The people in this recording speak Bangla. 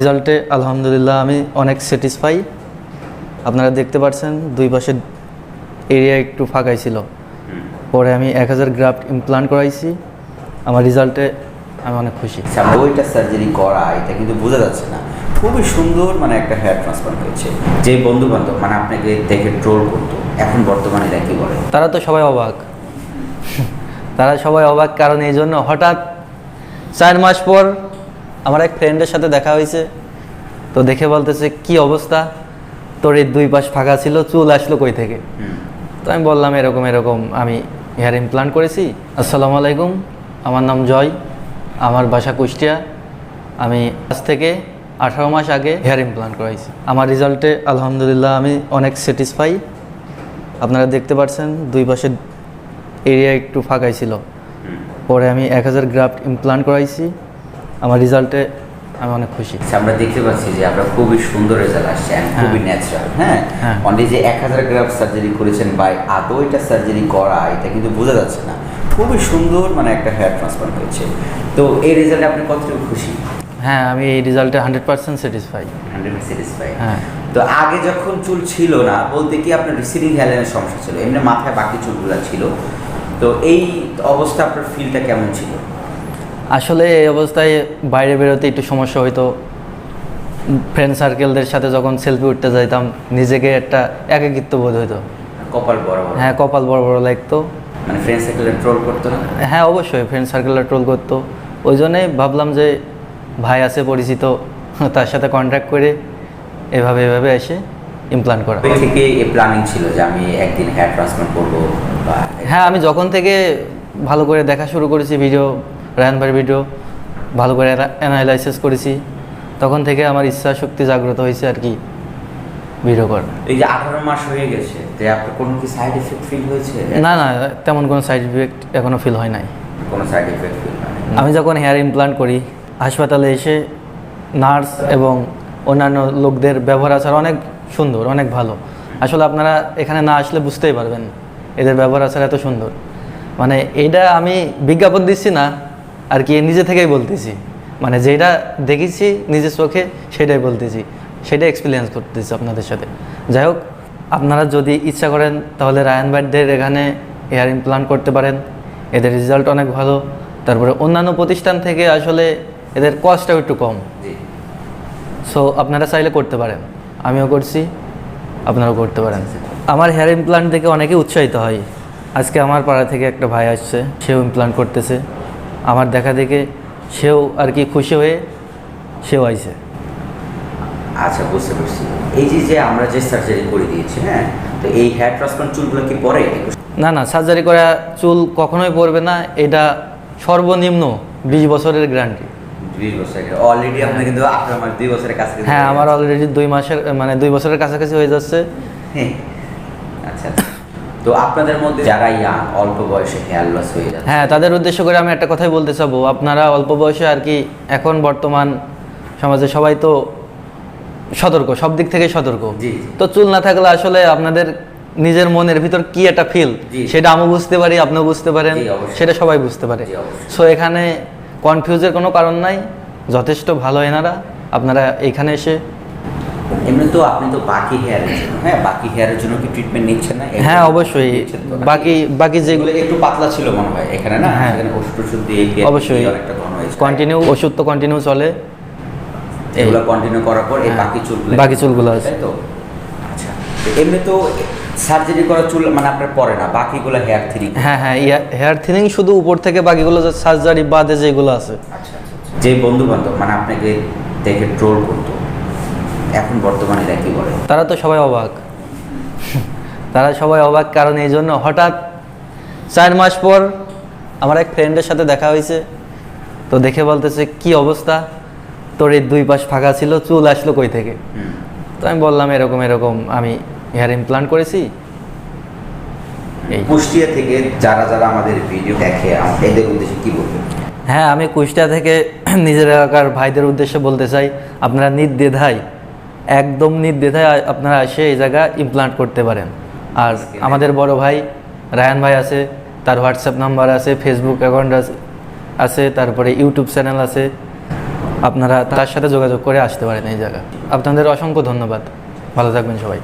রেজাল্টে আলহামদুলিল্লাহ আমি অনেক স্যাটিসফাই আপনারা দেখতে পাচ্ছেন দুই পাশের এরিয়া একটু ফাঁকাই ছিল। পরে আমি এক হাজার গ্রাফট ইমপ্লান্ট করাইছি। আমার রেজাল্টে আমি অনেক খুশি। আচ্ছা ওইটা সার্জারি করা এটা কিন্তু বোঝা যাচ্ছে না। খুবই সুন্দর মানে একটা হেয়ার ট্রান্সপ্লান্ট হয়েছে। যে বন্ধু বান্ধব মানে আপনাকে দেখে ট্রোল করতো এখন বর্তমানে এরা কি বলে? তারা তো সবাই অবাক। তারা সবাই অবাক কারণ এই জন্য হঠাৎ চার মাস পর আমার এক ফ্রেন্ডের সাথে দেখা হয়েছে। তো দেখে বলতেছে কি অবস্থা? তোর এই দুই পাশ ফাঁকা ছিল চুল আসলো কই থেকে? তো আমি বললাম এরকম এরকম আমি হেয়ার ইমপ্লান্ট করেছি। আসসালামু আলাইকুম আমার নাম জয় আমার বাসা কুষ্টিয়া। আমি আজ থেকে আঠারো মাস আগে হেয়ার ইমপ্লান্ট করাইছি। আমার রেজাল্টে আলহামদুলিল্লাহ আমি অনেক স্যাটিসফাই আপনারা দেখতে পাচ্ছেন দুই পাশের এরিয়া একটু ফাঁকাই ছিল। পরে আমি এক হাজার গ্রাফট ইমপ্লান্ট করাইছি। আমার রেজাল্টে আমি অনেক খুশি। আচ্ছা, আমরা দেখতে পাচ্ছি যে আপনার খুবই সুন্দর রেজাল্ট আসছে খুবই ন্যাচারাল হ্যাঁ? হ্যাঁ। অনলি যে এক হাজার গ্রাম সার্জারি করেছেন বা আদৌ এটা সার্জারি করা এটা কিন্তু বোঝা যাচ্ছে না। খুবই সুন্দর মানে একটা হেয়ার ট্রান্সপ্লান্ট হয়েছে। তো এই রেজাল্টে আপনি কতটুকু খুশি? হ্যাঁ আমি এই রেজাল্টে hundred percent satisfy hundred satisfy হ্যাঁ। তো আগে যখন চুল ছিল না বলতে কি আপনার রিসিডিং হেয়ারের সমস্যা ছিল? এমনি মাথায় বাকি চুলগুলো ছিল। তো এই অবস্থা আপনার ফিলটা কেমন ছিল? আসলে এই অবস্থায় বাইরে বেরোতে একটু সমস্যা হইতো। ফ্রেন্ড সার্কেলদের সাথে যখন সেলফি উঠতে যাইতাম নিজেকে একটা একাকিত্ব বোধ হইতো। কপাল বড় বড়। হ্যাঁ কপাল বড় বড় লাগতো। মানে ফ্রেন্ড সার্কেলে ট্রোল করতো না? হ্যাঁ অবশ্যই ফ্রেন্ড সার্কেলরা ট্রোল করতো। ওই জন্যই ভাবলাম যে ভাই আছে পরিচিত তার সাথে কন্ট্যাক্ট করে এভাবে এভাবে এসে ইমপ্লান্ট করা। থেকে এই প্ল্যানিং ছিল যে আমি একদিন হেয়ার ট্রান্সপ্লান্ট করব হ্যাঁ আমি যখন থেকে ভালো করে দেখা শুরু করেছি ভিডিও রায়ন ভাইয়ের ভিডিও ভালো করে অ্যানালাইসিস করেছি। তখন থেকে আমার ইচ্ছা শক্তি জাগ্রত হয়েছে আর কি ভিডিও করার। এই যে আঠারো মাস হয়ে গেছে যে আপনার কোনো কি সাইড এফেক্ট ফিল হয়েছে? না না তেমন কোনো সাইড ইফেক্ট এখনও ফিল হয় নাই। কোনো সাইড এফেক্ট ফিল হয়নি আমি যখন হেয়ার ইমপ্লান্ট করি হাসপাতালে এসে নার্স এবং অন্যান্য লোকদের ব্যবহার আচার অনেক সুন্দর অনেক ভালো। আসলে আপনারা এখানে না আসলে বুঝতেই পারবেন এদের ব্যবহার আচার এত সুন্দর। মানে এইটা আমি বিজ্ঞাপন দিচ্ছি না আর কি নিজে থেকেই বলতেছি। মানে যেটা দেখেছি নিজের চোখে সেটাই বলতেছি। সেটা এক্সপিরিয়েন্স করতেছি আপনাদের সাথে। যাই হোক আপনারা যদি ইচ্ছা করেন তাহলে রায়ান ভাইদের এখানে হেয়ার ইমপ্লান্ট করতে পারেন। এদের রেজাল্ট অনেক ভালো। তারপরে অন্যান্য প্রতিষ্ঠান থেকে আসলে এদের কস্টটাও একটু কম। সো আপনারা চাইলে করতে পারেন। আমিও করছি আপনারাও করতে পারেন। আমার হেয়ার ইমপ্লান্ট দেখে অনেকে উৎসাহিত হয়। আজকে আমার পাড়া থেকে একটা ভাই আসছে সেও ইমপ্লান্ট করতেছে। আমার দেখা দেখে সেও আর কি খুশি হয়ে সেও আইছে। আচ্ছা বুঝতে পারছি। এই যে যে আমরা যে সার্জারি করে দিয়েছি হ্যাঁ? তো এই হেয়ার ট্রান্সপ্লান্ট চুলগুলো কি পরে? না না সার্জারি করা চুল কখনোই পড়বে না এটা সর্বনিম্ন বিশ বছরের গ্যারান্টি দুই বছর অলরেডি আপনি কিন্তু আমার দুই বছরের কাছে হ্যাঁ আমার অলরেডি দুই মাসের মানে দুই বছরের কাছাকাছি হয়ে যাচ্ছে। হ্যাঁ। আচ্ছা আচ্ছা। তো আপনাদের মধ্যে যারা ইয়াং অল্প বয়সে হেয়ার লস হয়ে যাচ্ছে? হ্যাঁ তাদের উদ্দেশ্য করে আমি একটা কথাই বলতে চাবো। আপনারা অল্প বয়সে আর কি এখন বর্তমান সমাজে সবাই তো সতর্ক সব দিক থেকে সতর্ক। তো চুল না থাকলে আসলে আপনাদের নিজের মনের ভিতর কি একটা ফিল সেটা আমি বুঝতে পারি আপনিও বুঝতে পারেন সেটা সবাই বুঝতে পারে। সো এখানে কনফিউজের কোনো কারণ নাই যথেষ্ট ভালো এনারা। আপনারা এখানে এসে এমনি তো আপনি তো বাকি হেয়ারের জন্য হ্যাঁ বাকি হেয়ারের জন্য কি ট্রিটমেন্ট নিচ্ছেন না হ্যাঁ অবশ্যই? বাকি বাকি যেগুলো একটু পাতলা ছিল মনে হয় এখানে না হ্যাঁ। এখানে ওষুধ টষুধ দিয়ে অবশ্যই। অনেকটা ঘন হয়েছে কন্টিনিউ ওষুধ তো কন্টিনিউ চলে এগুলো কন্টিনিউ করার পর এই হ্যাঁ। বাকি চুলগুলো বাকি চুলগুলো আছে। তো আচ্ছা এমনি তো সার্জারি করা চুল মানে আপনার পরে না বাকিগুলো হেয়ার থ্রি হ্যাঁ হ্যাঁ হেয়ার থিনিং শুধু উপর থেকে বাকিগুলো সার্জারি বাদে যেগুলো আছে আচ্ছা আচ্ছা আচ্ছা। যে বন্ধু বান্ধব মানে আপনাকে দেখে ট্রোল করতো এখন বর্তমানে এরা কি বলে তারা তো সবাই অবাক। তারা সবাই অবাক কারণ এই জন্য হঠাৎ চার মাস পর আমার এক ফ্রেন্ডের সাথে দেখা হয়েছে। তো দেখে বলতেছে কি অবস্থা? তোর এই দুই পাশ ফাঁকা ছিল চুল আসলো কই থেকে? তো আমি বললাম এরকম এরকম আমি হেয়ার ইমপ্লান্ট করেছি। এই। কুষ্টিয়া থেকে যারা যারা আমাদের ভিডিও দেখে এদের উদ্দেশ্যে কি বলবেন? হ্যাঁ আমি কুষ্টিয়া থেকে নিজের এলাকার ভাইদের উদ্দেশ্যে বলতে চাই আপনারা নির্দ্বিধায় একদম নির্দ্বিধায় আপনারা এসে এই জায়গা ইমপ্লান্ট করতে পারেন। আর আমাদের বড় ভাই রায়ান ভাই আছে তার হোয়াটসঅ্যাপ নাম্বার আছে ফেসবুক অ্যাকাউন্ট আছে তারপরে ইউটিউব চ্যানেল আছে। আপনারা তার সাথে যোগাযোগ করে আসতে পারেন এই জায়গা। আপনাদের অসংখ্য ধন্যবাদ। ভালো থাকবেন সবাই।